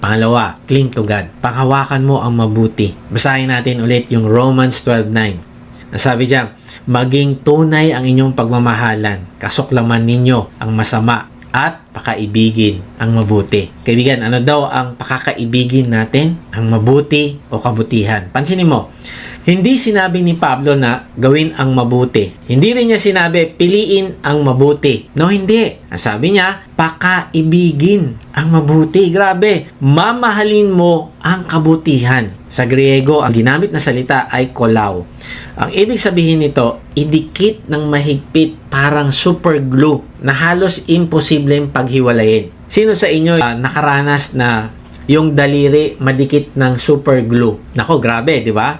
Pangalawa, cling to God. Panghawakan mo ang mabuti. Basahin natin ulit yung Romans 12.9. Nasabi diyan, maging tunay ang inyong pagmamahalan. Kasuklaman ninyo ang masama at pakaibigin ang mabuti. Kaibigan, ano daw ang pakakaibigin natin? Ang mabuti o kabutihan. Pansinin mo, hindi sinabi ni Pablo na gawin ang mabuti. Hindi rin niya sinabi piliin ang mabuti. No, hindi. Ang sabi niya, pakaibigin ang mabuti. Grabe, mamahalin mo ang kabutihan. Sa Griego, ang ginamit na salita ay kolaw. Ang ibig sabihin nito, idikit ng mahigpit parang super glue na halos imposibleng paghiwalayin. Sino sa inyo ah, nakaranas na yung daliri madikit ng super glue? Nako, grabe, di ba?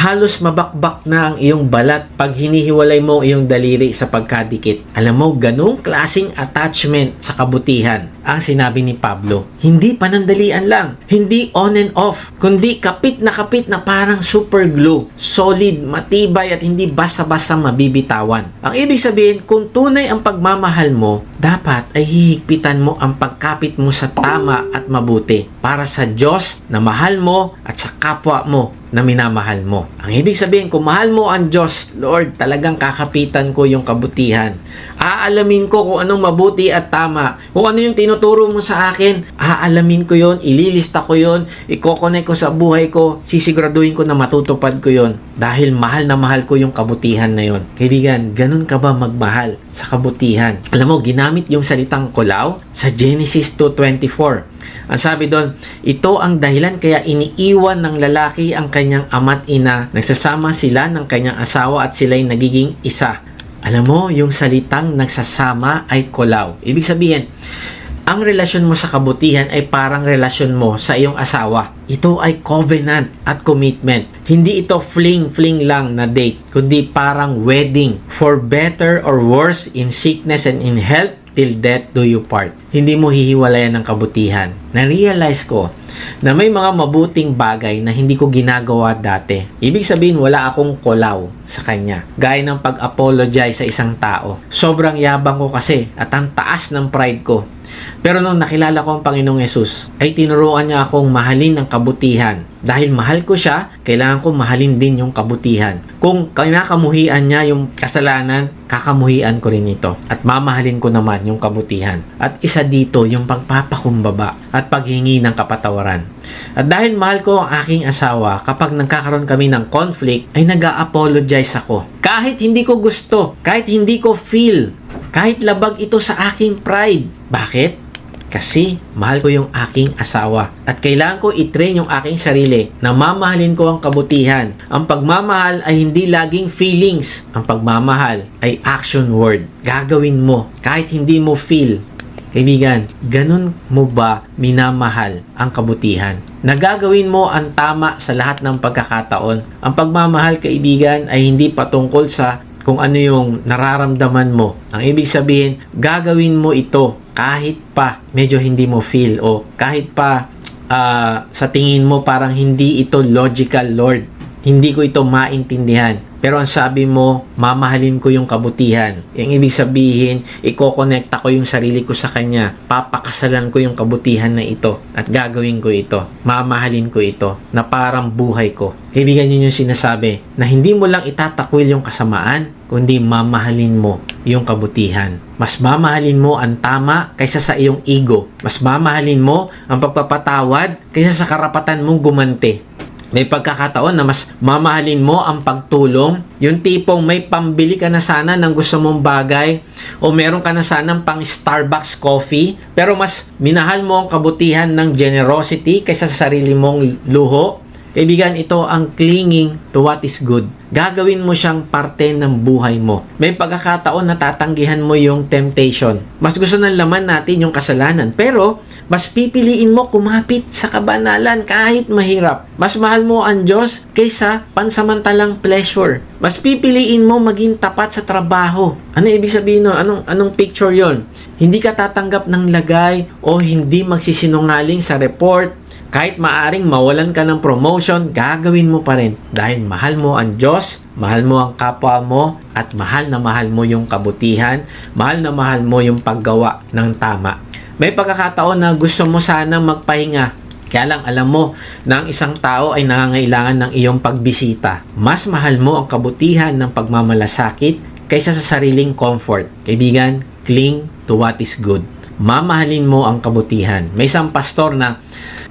Halos mabakbak na ang iyong balat pag hinihiwalay mo iyong daliri sa pagkadikit. Alam mo, ganong klasing attachment sa kabutihan ang sinabi ni Pablo. Hindi panandalian lang, hindi on and off, kundi kapit na kapit na parang super glue. Solid, matibay at hindi basta-basta mabibitawan. Ang ibig sabihin, kung tunay ang pagmamahal mo, dapat ay hihigpitan mo ang pagkapit mo sa tama at mabuti para sa Diyos na mahal mo at sa kapwa mo na minamahal mo. Ang ibig sabihin, kung mahal mo ang Diyos, Lord, talagang kakapitan ko yung kabutihan. Aalamin ko kung anong mabuti at tama. Kung ano yung tinuturo mo sa akin, aalamin ko yon, ililista ko yon, ikokonek ko sa buhay ko, sisiguraduhin ko na matutupad ko yon. Dahil mahal na mahal ko yung kabutihan na yon. Kaibigan, ganun ka ba magmahal sa kabutihan? Alam mo, ginamit yung salitang kulaw sa Genesis 2.24. Ang sabi doon, ito ang dahilan kaya iniiwan ng lalaki ang kanyang ama't ina. Nagsasama sila ng kanyang asawa at sila'y nagiging isa. Alam mo, yung salitang nagsasama ay kolaw. Ibig sabihin, ang relasyon mo sa kabutihan ay parang relasyon mo sa iyong asawa. Ito ay covenant at commitment. Hindi ito fling-fling lang na date, kundi parang wedding for better or worse in sickness and in health till death do you part. Hindi mo hihiwalayan ng kabutihan. Na-realize ko na may mga mabuting bagay na hindi ko ginagawa dati. Ibig sabihin, wala akong kolaw sa kanya. Gaya ng pag-apologize sa isang tao. Sobrang yabang ko kasi at ang taas ng pride ko. Pero nung nakilala ko ang Panginoong Yesus, ay tinuruan niya akong mahalin ang kabutihan. Dahil mahal ko siya, kailangan ko mahalin din yung kabutihan. Kung kinakamuhian niya yung kasalanan, kakamuhian ko rin ito. At mamahalin ko naman yung kabutihan. At isa dito yung pagpapakumbaba at paghingi ng kapatawaran. At dahil mahal ko ang aking asawa, kapag nagkakaroon kami ng conflict, ay nag apologize ako. Kahit hindi ko gusto, kahit hindi ko feel, kahit labag ito sa aking pride. Bakit? Kasi mahal ko yung aking asawa. At kailangan ko i-train yung aking sarili na mamahalin ko ang kabutihan. Ang pagmamahal ay hindi laging feelings. Ang pagmamahal ay action word. Gagawin mo kahit hindi mo feel. Kaibigan, ganun mo ba minamahal ang kabutihan? Nagagawin mo ang tama sa lahat ng pagkakataon. Ang pagmamahal, kaibigan, ay hindi patungkol sa kung ano yung nararamdaman mo. Ang ibig sabihin, gagawin mo ito kahit pa medyo hindi mo feel o kahit pa ah, sa tingin mo parang hindi ito logical, Lord. Hindi ko ito maintindihan. Pero ang sabi mo, mamahalin ko yung kabutihan. Yung ibig sabihin, iko-connecta ko yung sarili ko sa Kanya. Papakasalan ko yung kabutihan na ito. At gagawin ko ito. Mamahalin ko ito. Na parang buhay ko. Kaibigan yun yung sinasabi. Na hindi mo lang itatakwil yung kasamaan, kundi mamahalin mo yung kabutihan. Mas mamahalin mo ang tama kaysa sa iyong ego. Mas mamahalin mo ang pagpapatawad kaysa sa karapatan mong gumante. May pagkakataon na mas mamahalin mo ang pagtulong, yung tipong may pambili ka na sana ng gusto mong bagay o meron ka na sanang pang Starbucks coffee, pero mas minahal mo ang kabutihan ng generosity kaysa sa sarili mong luho. Kaibigan, ito ang clinging to what is good. Gagawin mo siyang parte ng buhay mo. May pagkakataon na tatanggihan mo yung temptation. Mas gusto ng laman natin yung kasalanan. Pero, mas pipiliin mo kumapit sa kabanalan kahit mahirap. Mas mahal mo ang Diyos kaysa pansamantalang pleasure. Mas pipiliin mo maging tapat sa trabaho. Ano ibig sabihin nun? Anong, anong picture yon? Hindi ka tatanggap ng lagay o hindi magsisinungaling sa report kahit maaring mawalan ka ng promotion, gagawin mo pa rin dahil mahal mo ang Diyos, mahal mo ang kapwa mo, at mahal na mahal mo yung kabutihan, mahal na mahal mo yung paggawa ng tama. May pagkakataon na gusto mo sana magpahinga Kaya lang alam mo na ang isang tao ay nangangailangan ng iyong pagbisita. Mas mahal mo ang kabutihan ng pagmamalasakit kaysa sa sariling comfort. Kaibigan, cling to what is good. Mamahalin mo ang kabutihan. May isang pastor na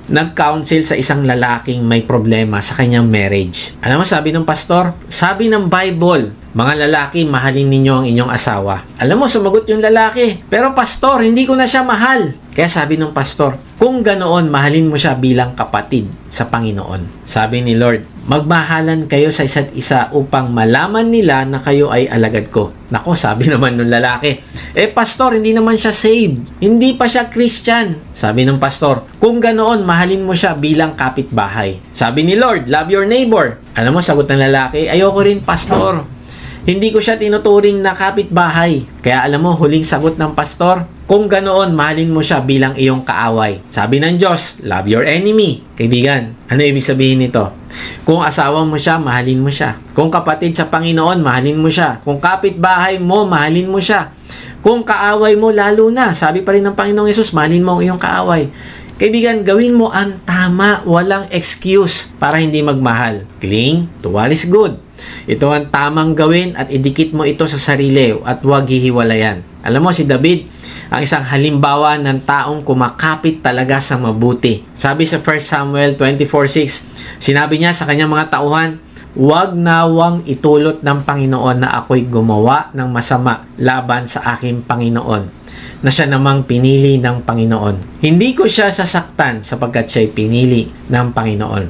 nag-counsel sa isang lalaking may problema sa kanyang marriage. Alam mo sabi ng pastor? Sabi ng Bible, mga lalaki, mahalin ninyo ang inyong asawa. Alam mo, sumagot yung lalaki. Pero pastor, hindi ko na siya mahal. Kaya sabi ng pastor, kung ganoon, mahalin mo siya bilang kapatid sa Panginoon. Sabi ni Lord, magmahalan kayo sa isa't isa upang malaman nila na kayo ay alagad ko. Nako, sabi naman ng lalaki, eh pastor, hindi naman siya saved. Hindi pa siya Christian. Sabi ng pastor, kung ganoon, mahalin mo siya bilang kapitbahay. Sabi ni Lord, love your neighbor. Alam mo, sagot ng lalaki, ayoko rin pastor. Hindi ko siya tinuturing na kapitbahay. Kaya alam mo, huling sagot ng pastor, kung ganoon, mahalin mo siya bilang iyong kaaway. Sabi ng Diyos, love your enemy. Kaibigan, ano ibig sabihin nito? Kung asawa mo siya, mahalin mo siya. Kung kapatid sa Panginoon, mahalin mo siya. Kung kapitbahay mo, mahalin mo siya. Kung kaaway mo, lalo na. Sabi pa rin ng Panginoong Yesus, mahalin mo ang iyong kaaway. Kaibigan, gawin mo ang tama, walang excuse para hindi magmahal. Cling to what is good. Ito ang tamang gawin at idikit mo ito sa sarili at huwag hihiwalayan. Alam mo si David, ang isang halimbawa ng taong kumakapit talaga sa mabuti. Sabi sa 1 Samuel 24.6, sinabi niya sa kanyang mga tauhan, Huwag nawang itulot ng Panginoon na ako'y gumawa ng masama laban sa aking Panginoon na siya namang pinili ng Panginoon. Hindi ko siya sasaktan sapagkat siya'y pinili ng Panginoon.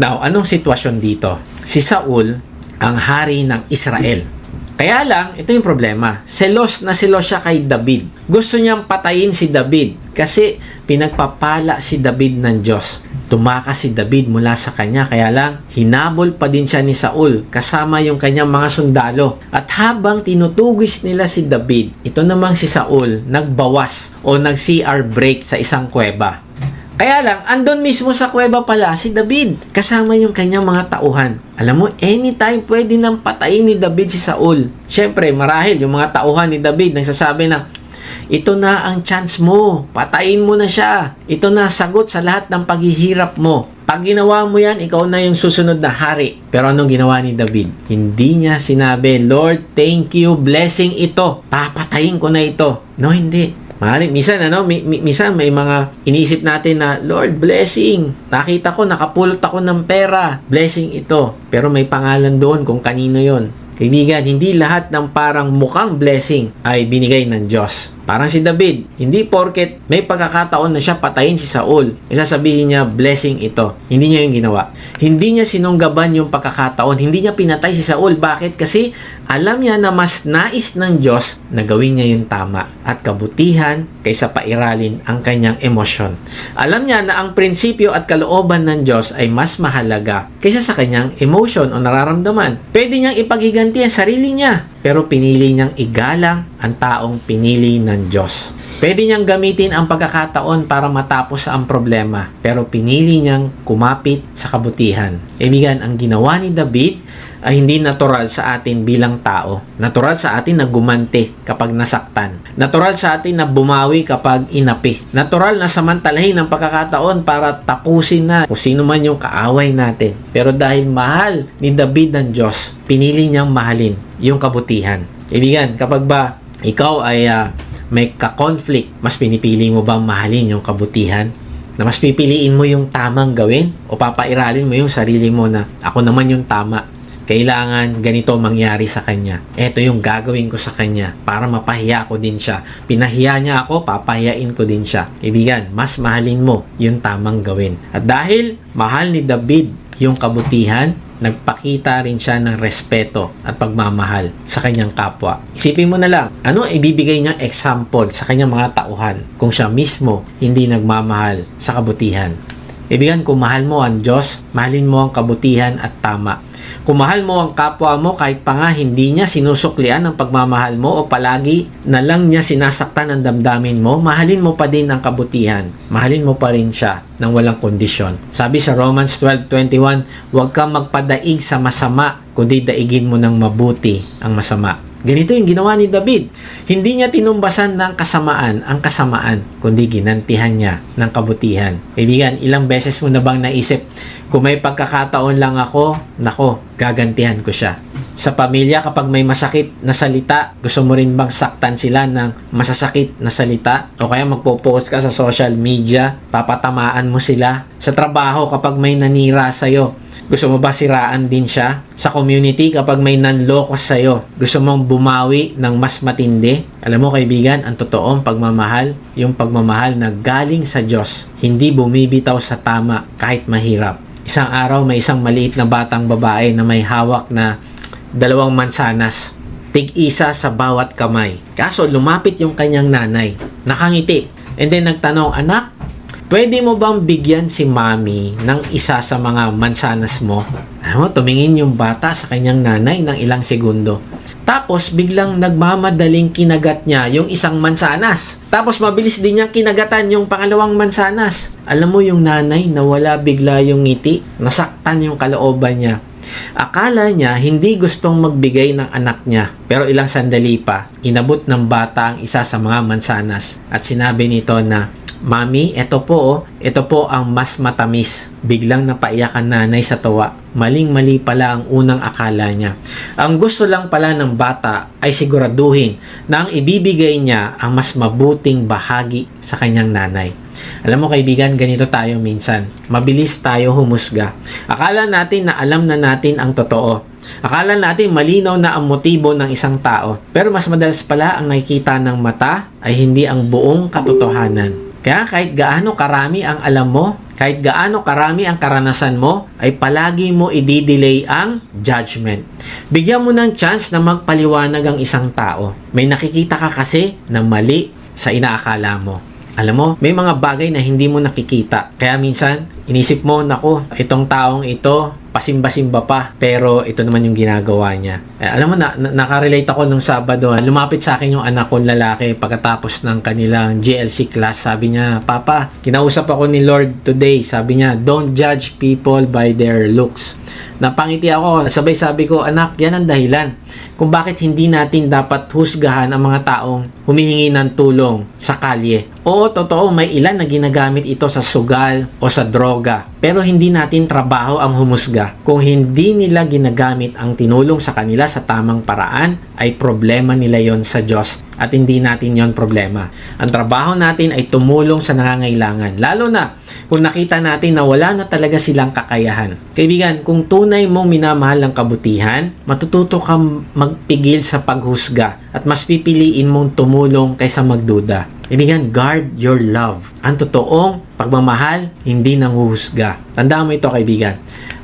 Now, anong sitwasyon dito? Si Saul, ang hari ng Israel. Kaya lang, ito yung problema. Selos na selos siya kay David. Gusto niyang patayin si David kasi pinagpapala si David ng Diyos. Tumakas si David mula sa kanya kaya lang hinabol pa din siya ni Saul kasama yung kanyang mga sundalo. At habang tinutugis nila si David, ito namang si Saul nagbawas o nag-CR break sa isang kuweba. Kaya lang, andon mismo sa kuweba pala si David, kasama yung kanyang mga tauhan. Alam mo, anytime pwede nang patayin ni David si Saul. Siyempre, marahil yung mga tauhan ni David nagsasabi na, ito na ang chance mo, patayin mo na siya. Ito na sagot sa lahat ng paghihirap mo. Pag ginawa mo yan, ikaw na yung susunod na hari. Pero anong ginawa ni David? Hindi niya sinabi, Lord, thank you, blessing ito. Papatayin ko na ito. No, hindi. Maaaring, minsan, ano, mi, mi, minsan may mga iniisip natin na, Lord, blessing. Nakita ko, nakapulot ako ng pera. Blessing ito. Pero may pangalan doon kung kanino yon. Kaibigan, hindi lahat ng parang mukhang blessing ay binigay ng Diyos. Parang si David, hindi porket may pagkakataon na siya patayin si Saul, isasabihin niya, blessing ito. Hindi niya yung ginawa. Hindi niya sinunggaban yung pagkakataon. Hindi niya pinatay si Saul. Bakit? Kasi alam niya na mas nais ng Diyos na gawin niya yung tama at kabutihan kaysa pairalin ang kanyang emosyon. Alam niya na ang prinsipyo at kalooban ng Diyos ay mas mahalaga kaysa sa kanyang emotion o nararamdaman. Pwede niyang ipaghiganti ang sarili niya pero pinili niyang igalang ang taong pinili ng Diyos. Pwede niyang gamitin ang pagkakataon para matapos ang problema, pero pinili niyang kumapit sa kabutihan. Ibigan, ang ginawa ni David ay hindi natural sa atin bilang tao. Natural sa atin na gumante kapag nasaktan. Natural sa atin na bumawi kapag inapi. Natural na samantalahin ang pagkakataon para tapusin na kung sino man yung kaaway natin. Pero dahil mahal ni David ng Diyos, pinili niyang mahalin yung kabutihan. Ibigan, kapag ba ikaw ay uh, may ka-conflict, mas pinipili mo bang mahalin yung kabutihan? Na mas pipiliin mo yung tamang gawin? O papairalin mo yung sarili mo na ako naman yung tama? Kailangan ganito mangyari sa kanya. Ito yung gagawin ko sa kanya para mapahiya ko din siya. Pinahiya niya ako, papahiyain ko din siya. Ibigan, mas mahalin mo yung tamang gawin. At dahil mahal ni David yung kabutihan, nagpakita rin siya ng respeto at pagmamahal sa kanyang kapwa. Isipin mo na lang, ano ibibigay niyang example sa kanyang mga tauhan kung siya mismo hindi nagmamahal sa kabutihan. Ibigan, kung mahal mo ang Diyos, mahalin mo ang kabutihan at tama. Kung mahal mo ang kapwa mo kahit pa nga hindi niya sinusuklian ang pagmamahal mo o palagi na lang niya sinasaktan ang damdamin mo, mahalin mo pa din ang kabutihan. Mahalin mo pa rin siya ng walang kondisyon. Sabi sa Romans 12.21, huwag kang magpadaig sa masama, kundi daigin mo ng mabuti ang masama. Ganito yung ginawa ni David. Hindi niya tinumbasan ng kasamaan ang kasamaan, kundi ginantihan niya ng kabutihan. Kaibigan, ilang beses mo na bang naisip, kung may pagkakataon lang ako, nako, gagantihan ko siya. Sa pamilya, kapag may masakit na salita, gusto mo rin bang saktan sila ng masasakit na salita? O kaya magpo-post ka sa social media, papatamaan mo sila? Sa trabaho, kapag may nanira sa'yo, gusto mo ba siraan din siya? Sa community, kapag may nanlokos sa'yo, gusto mong bumawi ng mas matindi? Alam mo kaibigan, ang totoong pagmamahal, yung pagmamahal na galing sa Diyos, hindi bumibitaw sa tama kahit mahirap. Isang araw, may isang maliit na batang babae na may hawak na dalawang mansanas. Tig-isa sa bawat kamay. Kaso lumapit yung kanyang nanay. Nakangiti. And then nagtanong, anak, Pwede mo bang bigyan si mami ng isa sa mga mansanas mo? Ano, tumingin yung bata sa kanyang nanay ng ilang segundo. Tapos biglang nagmamadaling kinagat niya yung isang mansanas. Tapos mabilis din niya kinagatan yung pangalawang mansanas. Alam mo yung nanay nawala bigla yung ngiti, nasaktan yung kalooban niya. Akala niya hindi gustong magbigay ng anak niya. Pero ilang sandali pa, inabot ng bata ang isa sa mga mansanas at sinabi nito na Mami, ito po, oh. ito po ang mas matamis. Biglang napaiyak ang nanay sa tawa. Maling-mali pala ang unang akala niya. Ang gusto lang pala ng bata ay siguraduhin na ang ibibigay niya ang mas mabuting bahagi sa kanyang nanay. Alam mo kaibigan, ganito tayo minsan. Mabilis tayo humusga. Akala natin na alam na natin ang totoo. Akala natin malinaw na ang motibo ng isang tao. Pero mas madalas pala ang nakikita ng mata ay hindi ang buong katotohanan. Kaya kahit gaano karami ang alam mo, kahit gaano karami ang karanasan mo, ay palagi mo i-delay ang judgment. Bigyan mo ng chance na magpaliwanag ang isang tao. May nakikita ka kasi na mali sa inaakala mo. Alam mo, may mga bagay na hindi mo nakikita. Kaya minsan, inisip mo, nako, itong taong ito, pasimba-simba pa. Pero ito naman yung ginagawa niya. Eh, alam mo, na, na- nakarelate ako nung Sabado. ah. Lumapit sa akin yung anak kong lalaki pagkatapos ng kanilang GLC class. Sabi niya, Papa, kinausap ako ni Lord today. Sabi niya, don't judge people by their looks. Napangiti ako. Sabay sabi ko, anak, yan ang dahilan kung bakit hindi natin dapat husgahan ang mga taong humihingi ng tulong sa kalye. Oo, totoo, may ilan na ginagamit ito sa sugal o sa droga. Pero hindi natin trabaho ang humusga. Kung hindi nila ginagamit ang tinulong sa kanila sa tamang paraan, ay problema nila yon sa Diyos at hindi natin yon problema. Ang trabaho natin ay tumulong sa nangangailangan. Lalo na kung nakita natin na wala na talaga silang kakayahan. Kaibigan, kung tunay mong minamahal ang kabutihan, matututo kang magpigil sa paghusga at mas pipiliin mong tumulong kaysa magduda. Kaibigan, guard your love. Ang totoong pagmamahal, hindi nanguhusga. Tandaan mo ito, kaibigan.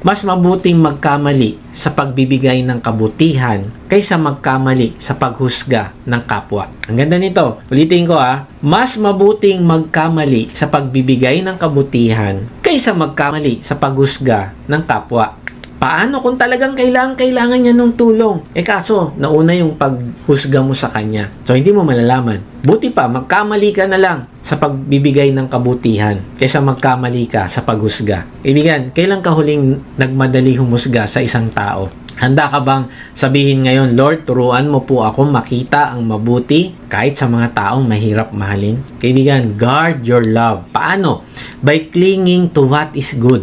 Mas mabuting magkamali sa pagbibigay ng kabutihan kaysa magkamali sa paghusga ng kapwa. Ang ganda nito. Ulitin ko ah. Mas mabuting magkamali sa pagbibigay ng kabutihan kaysa magkamali sa paghusga ng kapwa. Paano kung talagang kailangan kailangan niya ng tulong? Eh kaso, nauna yung paghusga mo sa kanya. So hindi mo malalaman. Buti pa, magkamali ka na lang sa pagbibigay ng kabutihan kaysa magkamali ka sa paghusga. Ibigan, kailan ka huling nagmadali humusga sa isang tao? Handa ka bang sabihin ngayon, Lord, turuan mo po ako makita ang mabuti kahit sa mga taong mahirap mahalin? Kaibigan, guard your love. Paano? By clinging to what is good.